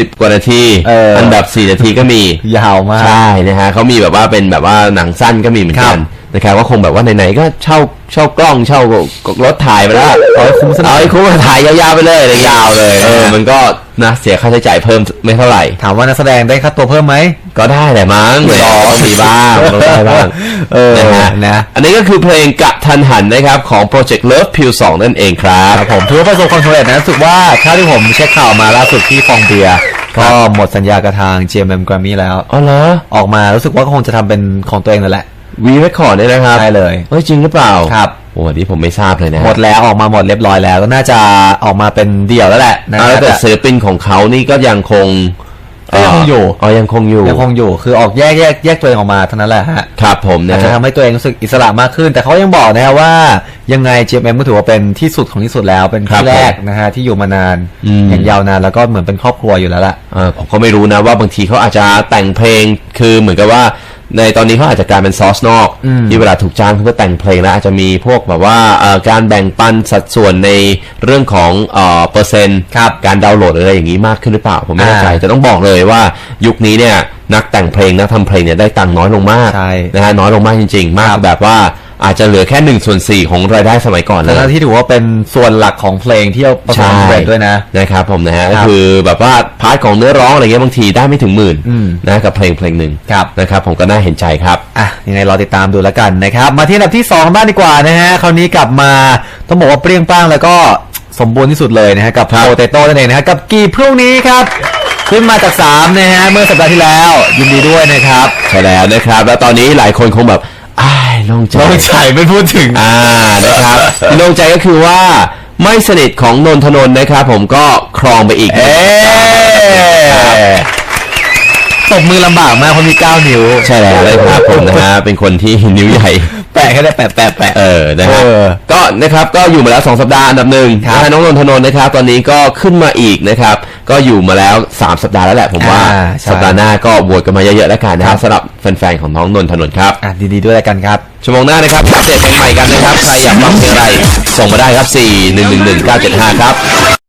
สิบกว่านาทีเอออั นดับสี่นาทีก็มี ยาวมาก ใช่นะฮะเขามีแบบว่าเป็นแบบว่าหนังสั้นก็มีเหมือนครักับนนะครับว่าคงแบบว่าไหนๆก็เช่าเช่ากล้องเช่ารถถ่ายไปแล้วเอาให้คุ้มซะหน่อย เอาให้คุ้มถ่ายยาวๆไปเลยยาวเลยเออมันก็นะเสียค่าใช้จ่ายเพิ่มไม่เท่าไหร่ ถามว่านักแสดงได้ค่าตัวเพิ่มไหม ก็ได้แหละมั้งแหมต้องมีบ้างต้องได้บ้างเออนะฮะนะ อันนี้ก็คือเพลงกะทันหันนะครับ ของโปรเจกต์ Love Pill 2นั่นเองครับ ครับผมถือว่าประสบความสำเร็จนะรู้สึกว่าถ้าที่ผมเช็คข่าวมาล่าสุดที่ฟองเบียร์ ก็หมดสัญญากับทาง GMM Grammy แล้ว อ๋อเหรอ ออกมารู้สึกว่าก็คงจะทำเป็นของตัวเองนั่นแหละ วีเรคคอร์ดเนี่ยนะครับใช่เลย เฮ้ยจริงหรือเปล่าครับ โอ้อันนี้ผมไม่ทราบเลยนะฮะหมดแล้วออกมาหมดเรียบร้อยแล้ว ก็น่าจะออกมาเป็นเดี่ยวแล้วแหละนะอ่าแล้วแต่แต่ศิลปินของเขานี่ก็ยังคง ก็ยังคงอยู่อ๋อยังคงอยู่ยังคงอยู่ คือออกแยกแยกแยกตัวเองออกมาเท่านั้นแหละฮะครับผมอานะจจะฮะทำให้ตัวเองรู้สึกอิสระมากขึ้น แต่เขายังบอกนะฮะว่ายังไง GMM ก็ถือว่าเป็นที่สุดของที่สุดแล้วเป็นครัที่บแรกนะฮะที่อยู่มานานอืมอย่างยาวนานแล้วก็เหมือนเป็นครอบครัวอยู่แล้วล่ะเออผมก็ไม่รู้นะว่าบางทีเขาอาจจะแต่งเพลงคือเหมือนกับว่า ในตอนนี้เขาอาจจะกลายเป็นซอสนอกอืมที่เวลาถูกจ้างเขาก็แต่งเพลงแล้วอาจจะมีพวกแบบว่าเอ่อการแบ่งปันสัดส่วนในเรื่องของเอ่อเปอร์เซ็นต์ครับการดาวน์โหลดอะไรอย่างนี้มากขึ้นหรือเปล่า ผมไม่แน่ใจอ่าแต่ต้องบอกเลยว่ายุคนี้เนี่ยนักแต่งเพลงนักทำเพลงเนี่ยได้ตังค์น้อยลงมากใช่นะฮะน้อยลงมากจริง ๆ มากแบบว่า อาจจะเหลือแค่หนึ่งส่วนสี่ของรายได้สมัยก่อนเลทั้ยงๆที่ถือว่าเป็นส่วนหลักของเพลงที่ประสบความสำเร็จด้วยนะนะครับผมนะฮะครัก็บคือแบบว่าพาร์ทของเนื้อร้องอะไรเงี้ยบางทีได้ไม่ถึงหมื่นอืมนะกับเพลงเพลงหนึ่งครับนะครับผมก็น่าเห็นใจครับอะยังไงรอติดตามดูแล้วกันนะครับมาที่อันดับที่2บ้างดีกว่านะฮะคราวนี้กลับมาต้องบอกว่าเปรี้ยงป้างแล้วก็สมบูรณ์ที่สุดเลยนะฮะกับครับโปเตโต้นั่นเองนะฮะกับกีพรุ่งนี้ครับขึ้นมาจาก3นะฮะเมื่อสัปดาห์ที่แล้วยินดีด้วยนะครับใช่แล้วนะครับ แล้วตอนนี้หลายคนคงแบบอ้าย โล่งใจเราใส่ไม่พูดถึง อ่านะครับที่โล่งใจก็คือว่าไม่สนิทของนนทนนท์นะครับผมก็ครองไปอีก เอ๊ตบมือลำบากมากเพราะมี9นิ้วใช่แล้วเลยครับผมนะฮะเป็นคนที่นิ้วใหญ่ แปะแค่ได้แปะแปะแปะ เออนะฮะเออก็นะครับก็อยู่มาแล้ว 2 สัปดาห์อันดับหนึ่งครับนะฮะน้องนนทนนท์นะครับ ตอนนี้ก็ขึ้นมาอีกนะครับ ก็อยู่มาแล้ว 3 สัปดาห์แล้วแหละผมว่า อ่าใช่ สัปดาห์หน้าก็โหวตกันมาเยอะๆแล้วกันนะครับสำหรับแฟนๆของน้องนนทนนท์ครับ อะดีๆด้วยแล้วกันครับ ชั่วโมงหน้านะครับอัปเดตเพลงใหม่กันนะครับ ใครอยากฟังเพลงอะไร ส่งมาได้ครับ 4 1 1 1 9 7 5 ครับ